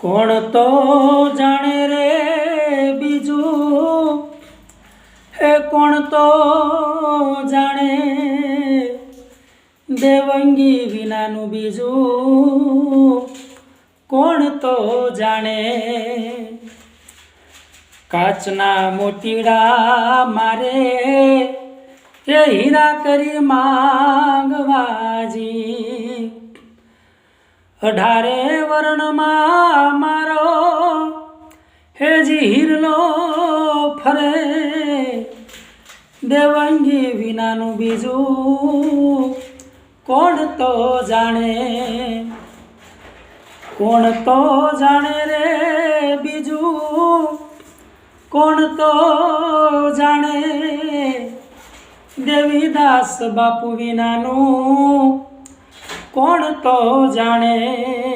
કોણ તો જાણે રે બીજું? હે કોણ તો જાણે? દેવંગી વિનાનું બીજું કોણ તો જાણે? કાચના મોતીડા મારે એ હીરા કરી માંગવાજી અઢારે વર્ણમાં હેજી હિરલો ફરે. દેવાંગી વિનાનું બીજું કોણ તો જાણે? કોણ તો જાણે રે બીજું? કોણ તો જાણે? દેવીદાસ બાપુ વિનાનું કોણ તો જાણે?